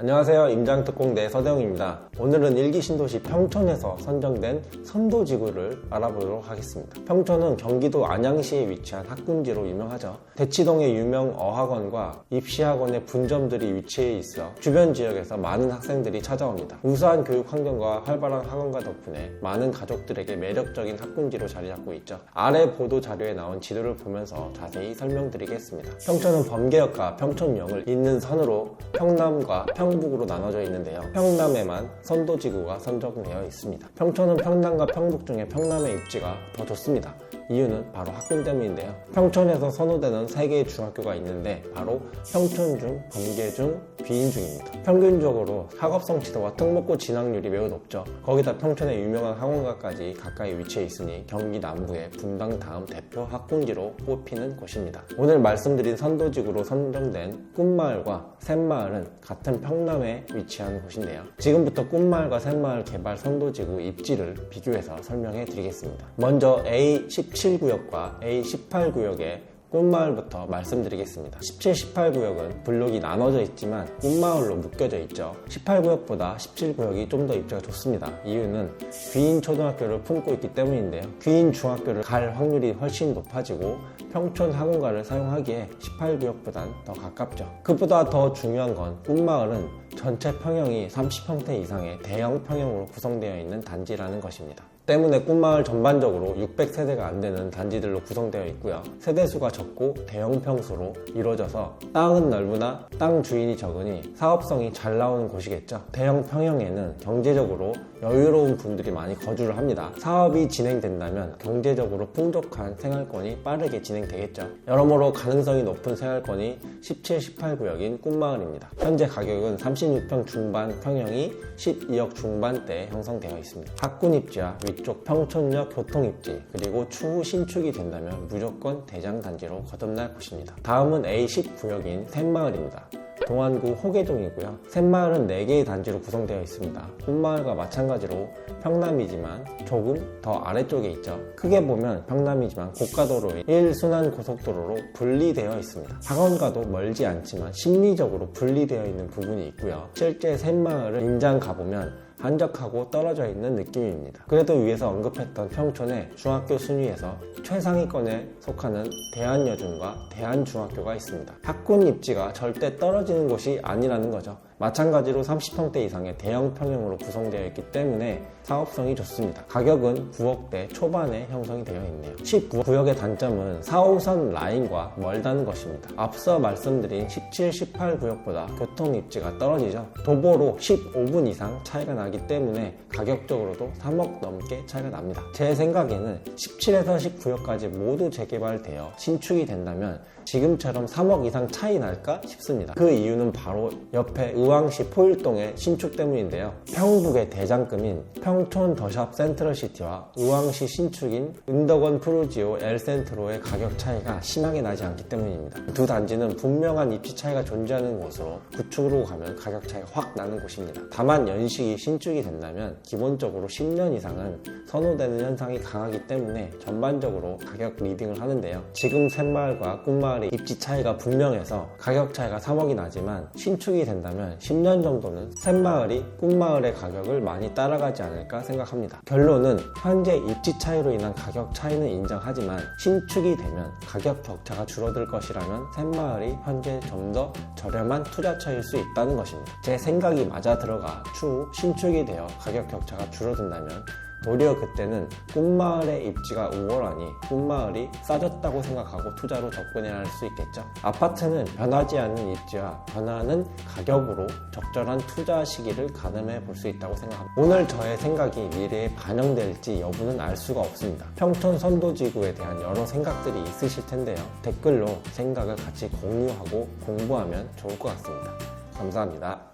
안녕하세요. 임장특공대 서대웅입니다. 오늘은 일기 신도시 평촌에서 선정된 선도지구를 알아보도록 하겠습니다. 평촌은 경기도 안양시에 위치한 학군지로 유명하죠. 대치동의 유명 어학원과 입시학원의 분점들이 위치해 있어 주변 지역에서 많은 학생들이 찾아옵니다. 우수한 교육 환경과 활발한 학원가 덕분에 많은 가족들에게 매력적인 학군지로 자리 잡고 있죠. 아래 보도 자료에 나온 지도를 보면서 자세히 설명드리겠습니다. 평촌은 범계역과 평촌역을 잇는 선으로 평남과 평 북으로 나눠져 있는데요. 평남에만 선도지구가 선정되어 있습니다. 평촌은 평남과 평북 중에 평남의 입지가 더 좋습니다. 이유는 바로 학군 때문인데요. 평촌에서 선호되는 세 개의 중학교가 있는데 바로 평촌중, 범계중, 비인중입니다. 평균적으로 학업성 지도와 특목고 진학률이 매우 높죠. 거기다 평촌의 유명한 학원가까지 가까이 위치해 있으니 경기 남부의 분당 다음 대표 학군지로 뽑히는 곳입니다. 오늘 말씀드린 선도지구로 선정된 꿈마을과 샘마을은 같은 평남에 위치한 곳인데요. 지금부터 꿈마을과 샘마을 개발 선도지구 입지를 비교해서 설명해 드리겠습니다. 먼저 A17 구역과 A18구역의 꿈마을부터 말씀드리겠습니다. 17, 18구역은 블록이 나눠져 있지만 꿈마을로 묶여져 있죠. 18구역보다 17구역이 좀 더 입지가 좋습니다. 이유는 귀인 초등학교를 품고 있기 때문인데요. 귀인 중학교를 갈 확률이 훨씬 높아지고 평촌 학원가를 사용하기에 18구역보단 더 가깝죠. 그보다 더 중요한 건 꿈마을은 전체 평형이 30평대 이상의 대형 평형으로 구성되어 있는 단지라는 것입니다. 때문에 꿈마을 전반적으로 600세대가 안 되는 단지들로 구성되어 있고요. 세대수가 적고 대형 평수로 이루어져서 땅은 넓으나 땅 주인이 적으니 사업성이 잘 나오는 곳이겠죠. 대형 평형에는 경제적으로 여유로운 분들이 많이 거주를 합니다. 사업이 진행된다면 경제적으로 풍족한 생활권이 빠르게 진행되겠죠. 여러모로 가능성이 높은 생활권이 17, 18구역인 꿈마을입니다. 현재 가격은 36평 중반 평형이 12억 중반대에 형성되어 있습니다. 학군 입지와 위쪽 평촌역 교통 입지 그리고 추후 신축이 된다면 무조건 대장 단지로 거듭날 곳입니다. 다음은 A10 구역인 샘마을입니다. 동안구 호계동이고요. 샘마을은 4개의 단지로 구성되어 있습니다. 꿈마을과 마찬가지로 평남이지만 조금 더 아래쪽에 있죠. 크게 보면 평남이지만 고가도로인 1순환 고속도로로 분리되어 있습니다. 학원과도 멀지 않지만 심리적으로 분리되어 있는 부분이 있고요. 실제 샘마을을 인장 가보면 한적하고 떨어져 있는 느낌입니다. 그래도 위에서 언급했던 평촌의 중학교 순위에서 최상위권에 속하는 대한여중과 대한중학교가 있습니다. 학군 입지가 절대 떨어지는 곳이 아니라는 거죠. 마찬가지로 30평대 이상의 대형 평형으로 구성되어 있기 때문에 사업성이 좋습니다. 가격은 9억대 초반에 형성이 되어 있네요. 19구역의 단점은 4호선 라인과 멀다는 것입니다. 앞서 말씀드린 17, 18구역보다 교통 입지가 떨어지죠. 도보로 15분 이상 차이가 나기 때문에 가격적으로도 3억 넘게 차이가 납니다. 제 생각에는 17에서 19구역까지 모두 재개발되어 신축이 된다면 지금처럼 3억 이상 차이 날까 싶습니다. 그 이유는 바로 옆에 의 왕시 포일동의 신축 때문인데요. 평북의 대장금인 평촌 더샵 센트럴시티와 의왕시 신축인 은덕원 프루지오 엘센트로의 가격 차이가 심하게 나지 않기 때문입니다. 두 단지는 분명한 입지 차이가 존재하는 곳으로 구축으로 가면 가격 차이가 확 나는 곳입니다. 다만 연식이 신축이 된다면 기본적으로 10년 이상은 선호되는 현상이 강하기 때문에 전반적으로 가격 리딩을 하는데요. 지금 샘마을과 꿈마을의 입지 차이가 분명해서 가격 차이가 3억이 나지만 신축이 된다면 10년 정도는 샘마을이 꿈마을의 가격을 많이 따라가지 않을까 생각합니다. 결론은 현재 입지 차이로 인한 가격 차이는 인정하지만 신축이 되면 가격 격차가 줄어들 것이라면 샘마을이 현재 좀 더 저렴한 투자처일 수 있다는 것입니다. 제 생각이 맞아 들어가 추후 신축이 되어 가격 격차가 줄어든다면 도리어 그때는 꿈마을의 입지가 우월하니 꿈마을이 싸졌다고 생각하고 투자로 접근해야 할 수 있겠죠. 아파트는 변하지 않는 입지와 변하는 가격으로 적절한 투자 시기를 가늠해 볼 수 있다고 생각합니다. 오늘 저의 생각이 미래에 반영될지 여부는 알 수가 없습니다. 평촌 선도지구에 대한 여러 생각들이 있으실 텐데요. 댓글로 생각을 같이 공유하고 공부하면 좋을 것 같습니다. 감사합니다.